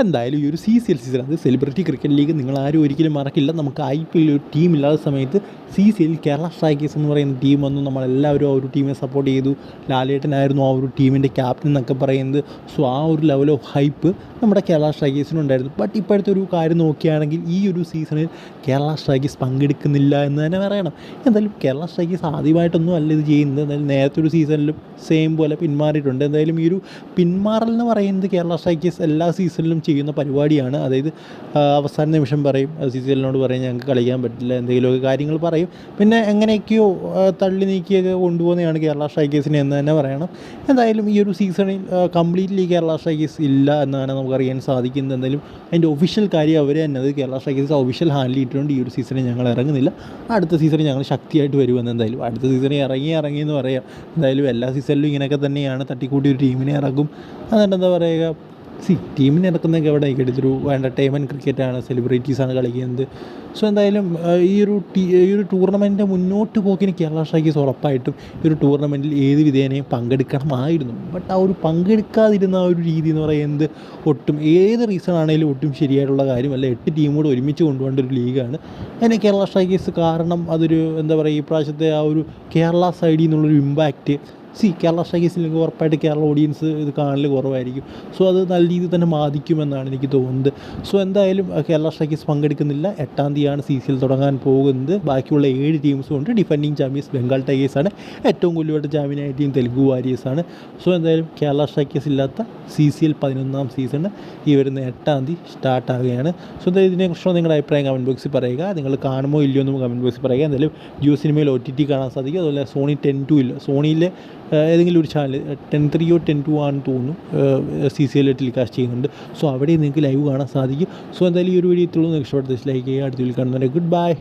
എന്തായാലും ഈ ഒരു സി സി എൽ സീസൺ അത് സെലിബ്രിറ്റി ക്രിക്കറ്റ് ലീഗ് നിങ്ങൾ ആരും ഒരിക്കലും മറക്കില്ല. നമുക്ക് ഐ പി എൽ ഒരു ടീം ഇല്ലാത്ത സമയത്ത് C C L Kerala Strikers എന്ന് പറയുന്ന ടീം വന്നു. നമ്മളെല്ലാവരും ആ ഒരു ടീമിനെ സപ്പോർട്ട് ചെയ്തു. ലാലേട്ടനായിരുന്നു ആ ഒരു ടീമിന്റെ ക്യാപ്റ്റൻ എന്നൊക്കെ പറയുന്നത്. സോ ആ ഒരു ലെവൽ ഓഫ് ഹൈപ്പ് നമ്മുടെ കേരള സ്ട്രൈക്കേഴ്സിനുണ്ടായിരുന്നു ബട്ട് ഇപ്പോഴത്തെ ഒരു കാര്യം നോക്കുകയാണെങ്കിൽ ഈ ഒരു സീസണിൽ കേരള സ്ട്രൈക്കേഴ്സ് പങ്കെടുക്കുന്നില്ല എന്ന് തന്നെ പറയണം. എന്തായാലും കേരള സ്ട്രൈക്കേഴ്സ് ആദ്യമായിട്ടൊന്നും അല്ല ഇത് ചെയ്യുന്നത്. എന്തായാലും നേരത്തെ ഒരു സീസണിലും സെയിം പോലെ പിന്മാറിയിട്ടുണ്ട്. എന്തായാലും ഈ ഒരു പിന്മാറൽ എന്ന് പറയുന്നത് കേരള സ്ട്രൈക്കേഴ്സ് എല്ലാ സീസണിലും ചെയ്യുന്ന പരിപാടിയാണ്. അതായത് അവസാന നിമിഷം പറയും സി സി എല്ലിനോട് പറയും ഞങ്ങൾക്ക് കളിക്കാൻ പറ്റില്ല എന്തെങ്കിലുമൊക്കെ കാര്യങ്ങൾ പറയും. പിന്നെ എങ്ങനെയൊക്കെയോ തള്ളി നീക്കിയൊക്കെ കൊണ്ടുപോകുന്നതാണ് കേരള സ്ട്രൈക്കേഴ്സിനെ എന്ന് തന്നെ പറയണം. എന്തായാലും ഈ ഒരു സീസണിൽ കംപ്ലീറ്റ്ലി കേരള സ്ട്രൈക്കേഴ്സ് ഇല്ല എന്നാണ് നമുക്കറിയാൻ സാധിക്കുന്നത് എന്തായാലും അതിന്റെ ഒഫീഷ്യൽ കാര്യം അവർ തന്നെ അത് കേരള സ്ട്രൈക്കേഴ്സ് ഒഫീഷ്യൽ ഹാൻഡിൽ ഇട്ടുകൊണ്ട് ഈ ഒരു സീസണിൽ ഞങ്ങൾ ഇറങ്ങുന്നില്ല. അടുത്ത സീസണിൽ ഞങ്ങൾ ശക്തിയായിട്ട് വരുമെന്ന് എന്തായാലും. അടുത്ത സീസണിൽ ഇറങ്ങി ഇറങ്ങി എന്ന് പറയാം. എന്തായാലും എല്ലാ സീസണിലും ഇങ്ങനെയൊക്കെ തന്നെയാണ്. തട്ടിക്കൂട്ടി ഒരു ടീമിനെ ഇറങ്ങും എന്നിട്ട് എന്താ പറയുക സി ടീമിന് ഇറക്കുന്നതൊക്കെ എവിടെ? ഇതൊരു എന്റർടൈൻമെന്റ് ക്രിക്കറ്റാണ് സെലിബ്രിറ്റീസാണ് കളിക്കുന്നത്. സോ എന്തായാലും ഈ ഒരു ടീ ഈ ഒരു ടൂർണമെന്റിന്റെ മുന്നോട്ട് പോക്കിന് കേരള സ്ട്രൈക്കേഴ്സ് ഉറപ്പായിട്ടും ഈ ഒരു ടൂർണമെന്റിൽ ഏത് വിധേനയും പങ്കെടുക്കണമായിരുന്നു. ബട്ട് ആ ഒരു പങ്കെടുക്കാതിരുന്ന ആ ഒരു രീതി എന്ന് പറയുന്നത് ഒട്ടും ഏത് റീസൺ ആണെങ്കിലും ഒട്ടും ശരിയായിട്ടുള്ള കാര്യമല്ല. എട്ട് ടീമോട് ഒരുമിച്ച് കൊണ്ടുപോകേണ്ട ഒരു ലീഗാണ് അതിന് കേരള സ്ട്രൈക്കേഴ്സ് കാരണം അതൊരു എന്താ പറയുക ഈ പ്രാവശ്യത്തെ ആ ഒരു കേരള സൈഡിൽ നിന്നുള്ളൊരു ഇമ്പാക്റ്റ് സി കേരള സ്ട്രൈക്കേഴ്സിലേക്ക് ഉറപ്പായിട്ട് കേരള ഓഡിയൻസ് ഇത് കാണൽ കുറവായിരിക്കും. സോ അത് നല്ല രീതിയിൽ തന്നെ ബാധിക്കുമെന്നാണ് എനിക്ക് തോന്നുന്നത്. സോ എന്തായാലും കേരള സ്ട്രൈക്കേഴ്സ് പങ്കെടുക്കുന്നില്ല. എട്ടാം തീയതിയാണ് സി സി എൽ തുടങ്ങാൻ പോകുന്നത്. ബാക്കിയുള്ള ഏഴ് ടീംസും ഉണ്ട് ഡിഫൻഡിങ് ചാമ്പ്യൻസ് ബംഗാൾ ടൈഗേഴ്സ് ആണ്. ഏറ്റവും കൂടുതലായിട്ട് ചാമ്പ്യനായ ടീം തെലുഗു വാരിയേഴ്സാണ് സോ എന്തായാലും കേരള സ്ട്രൈക്കേഴ്സ് ഇല്ലാത്ത സി സി എൽ പതിനൊന്നാം സീസൺ ഈ വരുന്ന എട്ടാം തീയതി സ്റ്റാർട്ട് ആവുകയാണ്. സോ എന്തായാലും ഇതിനെക്കുറിച്ചുള്ള നിങ്ങളുടെ അഭിപ്രായം കമന്റ് ബോക്സിൽ പറയുക. നിങ്ങൾ കാണുമോ ഇല്ലയോ എന്നും കമന്റ് ബോക്സിൽ പറയുക. എന്തായാലും ജിയോ സിനിമയിൽ ഒ ടി ടി കാണാൻ സാധിക്കും. അതുപോലെ സോണി ടെൻ ടു ഇല്ല. സോണിയിലെ ഏതെങ്കിലും ഒരു ചാനൽ ടെൻ ത്രീയോ ടെൻ ടു ആണെന്ന് തോന്നുന്നു. സി സി എൽ ടെലികാസ്റ്റ് ചെയ്യുന്നുണ്ട്. സോ അവിടെ നിങ്ങൾക്ക് ലൈവ് കാണാൻ സാധിക്കും. സോ എന്തായാലും ഈ ഒരു വീഡിയോ ഇത്രയും നിങ്ങൾക്ക് ഇഷ്ടപ്പെട്ട ലൈക്ക് ചെയ്യുക. അടുത്ത വീഡിയോ കാണുന്നവരെ ഗുഡ് ബൈ.